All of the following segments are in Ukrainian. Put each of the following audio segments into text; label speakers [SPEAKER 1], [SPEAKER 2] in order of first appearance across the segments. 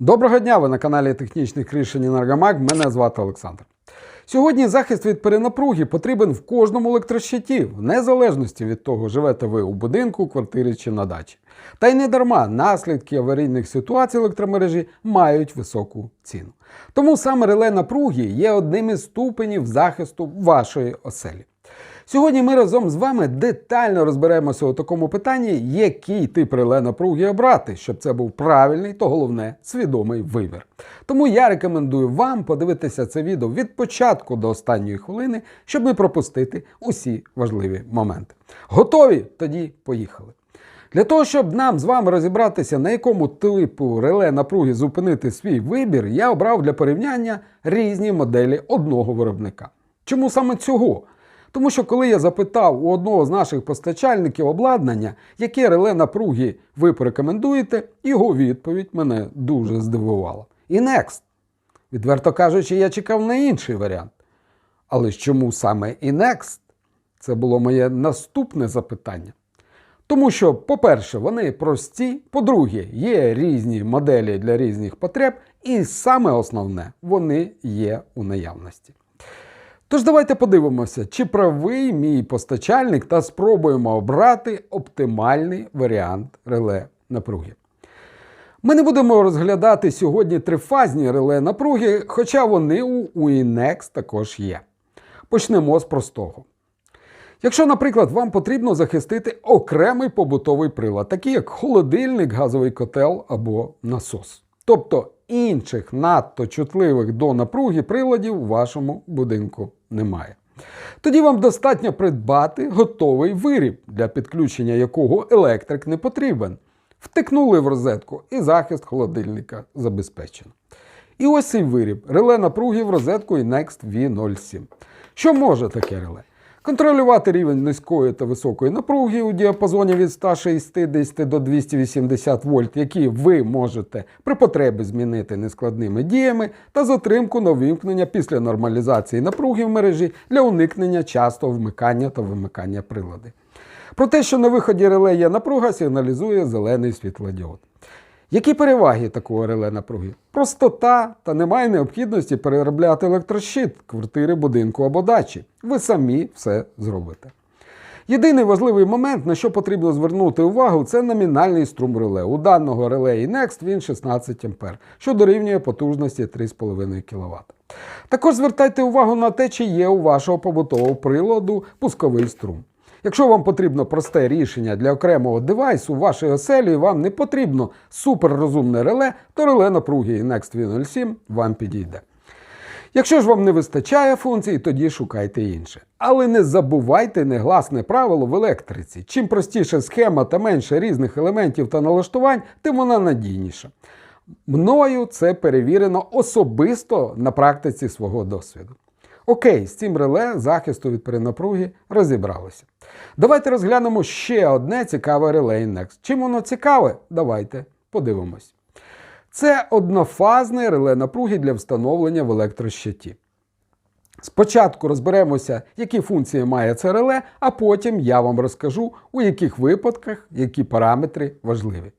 [SPEAKER 1] Доброго дня! Ви на каналі технічних рішень Енергомаг. Мене звати Олександр. Сьогодні захист від перенапруги потрібен в кожному електрощиті, в незалежності від того, живете ви у будинку, квартирі чи на дачі. Та й не дарма наслідки аварійних ситуацій електромережі мають високу ціну. Тому саме реле напруги є одним із ступенів захисту вашої оселі. Сьогодні ми разом з вами детально розберемося у такому питанні, який тип реле напруги обрати, щоб це був правильний та головне свідомий вибір. Тому я рекомендую вам подивитися це відео від початку до останньої хвилини, щоб не пропустити усі важливі моменти. Готові? Тоді поїхали. Для того, щоб нам з вами розібратися, на якому типу реле напруги зупинити свій вибір, я обрав для порівняння різні моделі одного виробника. Чому саме цього? Тому що коли я запитав у одного з наших постачальників обладнання, яке реле напруги ви порекомендуєте, його відповідь мене дуже здивувала. І next. Відверто кажучи, я чекав на інший варіант. Але чому саме і next? Це було моє наступне запитання. Тому що, по-перше, вони прості, по-друге, є різні моделі для різних потреб, і саме основне, вони є у наявності. Тож давайте подивимося, чи правий мій постачальник та спробуємо обрати оптимальний варіант реле напруги. Ми не будемо розглядати сьогодні трифазні реле напруги, хоча вони у UINEX також є. Почнемо з простого. Якщо, наприклад, вам потрібно захистити окремий побутовий прилад, такий як холодильник, газовий котел або насос, тобто інших надто чутливих до напруги приладів у вашому будинку немає. Тоді вам достатньо придбати готовий виріб, для підключення якого електрик не потрібен. Втикнули в розетку і захист холодильника забезпечено. І ось цей виріб реле напруги в розетку Next V07. Що може таке реле? Контролювати рівень низької та високої напруги у діапазоні від 160 до 280 вольт, які ви можете при потребі змінити нескладними діями, та затримку на вимкнення після нормалізації напруги в мережі для уникнення частого вмикання та вимикання прилади. Про те, що на виході реле є напруга, сигналізує зелений світлодіод. Які переваги такого реле напруги? Простота та немає необхідності переробляти електрощит квартири, будинку або дачі. Ви самі все зробите. Єдиний важливий момент, на що потрібно звернути увагу, це номінальний струм реле. У даного реле Next він 16 А, що дорівнює потужності 3,5 кВт. Також звертайте увагу на те, чи є у вашого побутового приладу пусковий струм. Якщо вам потрібно просте рішення для окремого девайсу у вашій оселі, і вам не потрібно суперрозумне реле, то реле напруги Next V07 вам підійде. Якщо ж вам не вистачає функцій, тоді шукайте інше. Але не забувайте негласне правило в електриці. Чим простіша схема та менше різних елементів та налаштувань, тим вона надійніша. Мною це перевірено особисто на практиці свого досвіду. Окей, з цим реле захисту від перенапруги розібралися. Давайте розглянемо ще одне цікаве Relay Next. Чим воно цікаве? Давайте подивимось. Це однофазне реле напруги для встановлення в електрощиті. Спочатку розберемося, які функції має це реле, а потім я вам розкажу, у яких випадках які параметри важливі.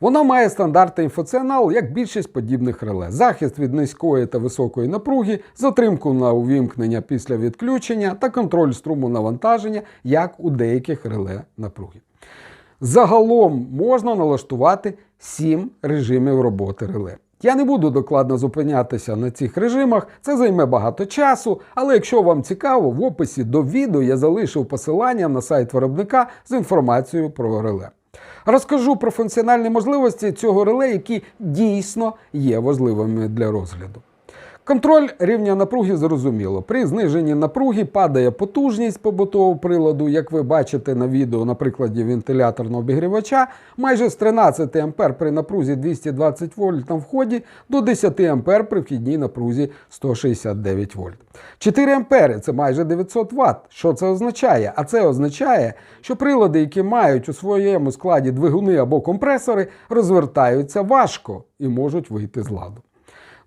[SPEAKER 1] Воно має стандартний інфоціонал, як більшість подібних реле. Захист від низької та високої напруги, затримку на увімкнення після відключення та контроль струму навантаження, як у деяких реле напруги. Загалом можна налаштувати 7 режимів роботи реле. Я не буду докладно зупинятися на цих режимах, це займе багато часу, але якщо вам цікаво, в описі до відео я залишив посилання на сайт виробника з інформацією про реле. Розкажу про функціональні можливості цього реле, які дійсно є важливими для розгляду. Контроль рівня напруги зрозуміло. При зниженні напруги падає потужність побутового приладу, як ви бачите на відео на прикладі вентиляторного обігрівача, майже з 13 А при напрузі 220 вольт на вході до 10 А при вхідній напрузі 169 вольт. 4 ампери це майже 900 Вт. Що це означає? А це означає, що прилади, які мають у своєму складі двигуни або компресори, розвертаються важко і можуть вийти з ладу.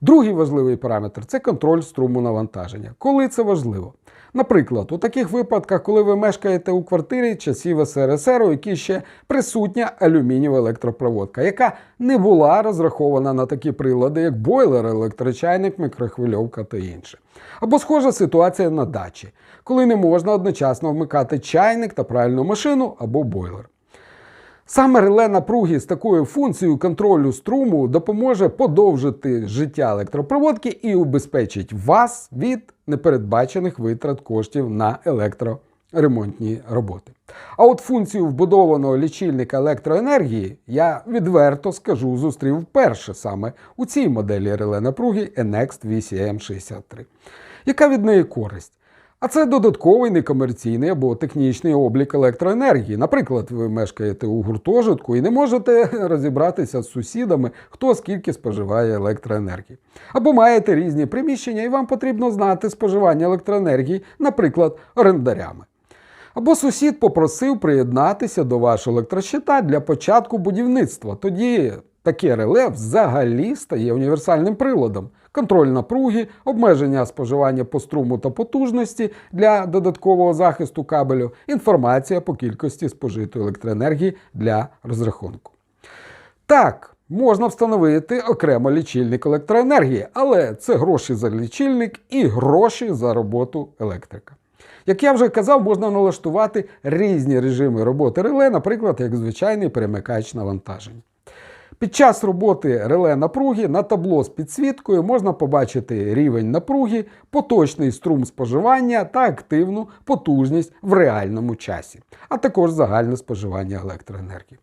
[SPEAKER 1] Другий важливий параметр це контроль струму навантаження. Коли це важливо? Наприклад, у таких випадках, коли ви мешкаєте у квартирі часів СРСР, у якій ще присутня алюмінієва електропроводка, яка не була розрахована на такі прилади, як бойлер, електрочайник, мікрохвильовка та інше. Або схожа ситуація на дачі, коли не можна одночасно вмикати чайник та пральну машину або бойлер. Саме реле напруги з такою функцією контролю струму допоможе подовжити життя електропроводки і убезпечить вас від непередбачених витрат коштів на електроремонтні роботи. А от функцію вбудованого лічильника електроенергії я відверто скажу зустрів вперше саме у цій моделі реле напруги Enext VCM63. Яка від неї користь? А це додатковий некомерційний або технічний облік електроенергії. Наприклад, ви мешкаєте у гуртожитку і не можете розібратися з сусідами, хто скільки споживає електроенергії. Або маєте різні приміщення, і вам потрібно знати споживання електроенергії, наприклад, орендарями. Або сусід попросив приєднатися до вашого електрощита для початку будівництва. Тоді таке реле взагалі стає універсальним приладом. Контроль напруги, обмеження споживання по струму та потужності для додаткового захисту кабелю, інформація по кількості спожитої електроенергії для розрахунку. Так, можна встановити окремо лічильник електроенергії, але це гроші за лічильник і гроші за роботу електрика. Як я вже казав, можна налаштувати різні режими роботи реле, наприклад, як звичайний перемикач навантажень. Під час роботи реле напруги на табло з підсвіткою можна побачити рівень напруги, поточний струм споживання та активну потужність в реальному часі, а також загальне споживання електроенергії.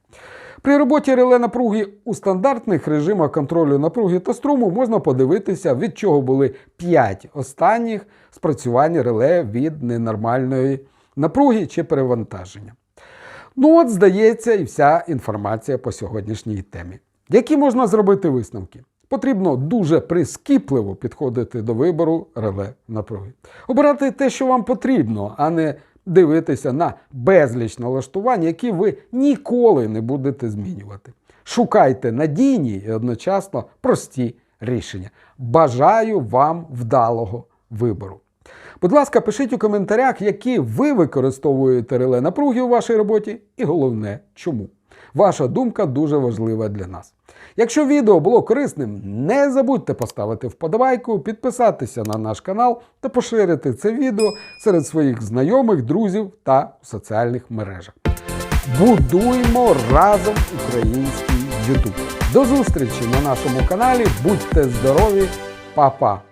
[SPEAKER 1] При роботі реле напруги у стандартних режимах контролю напруги та струму можна подивитися, від чого були 5 останніх спрацювань реле від ненормальної напруги чи перевантаження. Ну от, здається, і вся інформація по сьогоднішній темі. Які можна зробити висновки? Потрібно дуже прискіпливо підходити до вибору реле напруги. Обирати те, що вам потрібно, а не дивитися на безліч налаштувань, які ви ніколи не будете змінювати. Шукайте надійні і одночасно прості рішення. Бажаю вам вдалого вибору. Будь ласка, пишіть у коментарях, які ви використовуєте реле напруги у вашій роботі, і головне, чому. Ваша думка дуже важлива для нас. Якщо відео було корисним, не забудьте поставити вподобайку, підписатися на наш канал та поширити це відео серед своїх знайомих, друзів та в соціальних мережах. Будуємо разом український YouTube. До зустрічі на нашому каналі. Будьте здорові, Па-па!